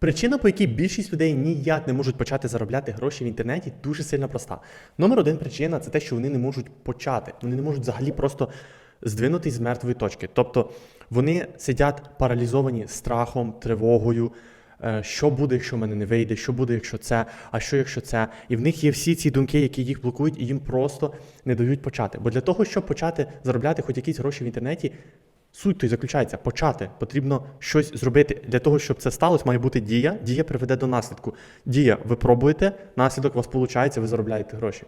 Причина, по якій більшість людей ніяк не можуть почати заробляти гроші в інтернеті, дуже сильно проста. Номер один причина це те, що вони не можуть почати. Вони не можуть взагалі просто здвинутись з мертвої точки. Тобто вони сидять паралізовані страхом, тривогою. е, Що буде, якщо в мене не вийде, що буде, якщо це, а що якщо це. І в них є всі ці думки, які їх блокують, і їм просто не дають почати. Бо для того, щоб почати заробляти хоч якісь гроші в інтернеті, Суть то й заключається почати. Потрібно щось зробити. Для того, щоб це сталося, має бути дія. Дія приведе до наслідку. Дія, ви пробуєте, наслідок у вас виходить, ви заробляєте гроші.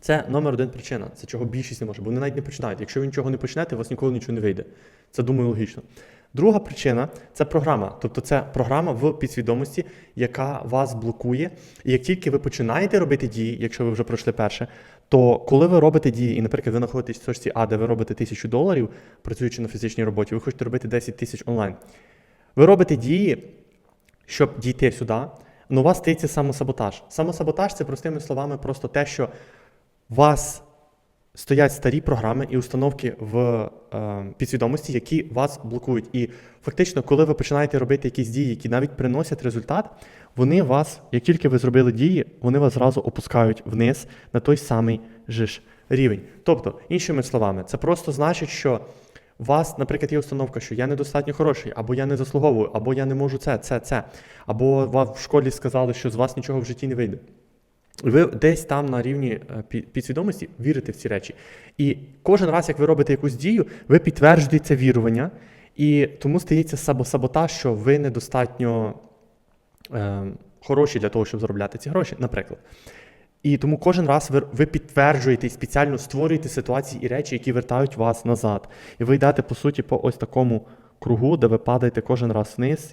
Це номер один причина, це чого більшість не може, бо вони навіть не починають. Якщо ви нічого не почнете, у вас ніколи нічого не вийде. Це думаю логічно. Друга причина це програма. Тобто це програма в підсвідомості, яка вас блокує. І як тільки ви починаєте робити дії, якщо ви вже пройшли перше, то коли ви робите дії, і, наприклад, ви знаходитесь в точці А, де ви робите тисячу доларів, працюючи на фізичній роботі, ви хочете робити 10 тисяч онлайн. Ви робите дії, щоб дійти сюди, але у вас стається самосаботаж. Самосаботаж це простими словами просто те, що вас стоять старі програми і установки в е, підсвідомості, які вас блокують. І фактично, коли ви починаєте робити якісь дії, які навіть приносять результат, вони вас, як тільки ви зробили дії, вони вас зразу опускають вниз на той самий же ж рівень. Тобто, іншими словами, це просто значить, що у вас, наприклад, є установка, що я недостатньо хороший, або я не заслуговую, або я не можу це, це, це, або вам в школі сказали, що з вас нічого в житті не вийде. Ви десь там на рівні е, підсвідомості вірите в ці речі. І кожен раз, як ви робите якусь дію, ви підтверджуєте це вірування, і тому стається сабо-саботаж, що ви недостатньо е, хороші для того, щоб заробляти ці гроші, наприклад. І тому кожен раз ви, ви підтверджуєте і спеціально створюєте ситуації і речі, які вертають вас назад. І ви йдете, по суті, по ось такому кругу, де ви падаєте кожен раз вниз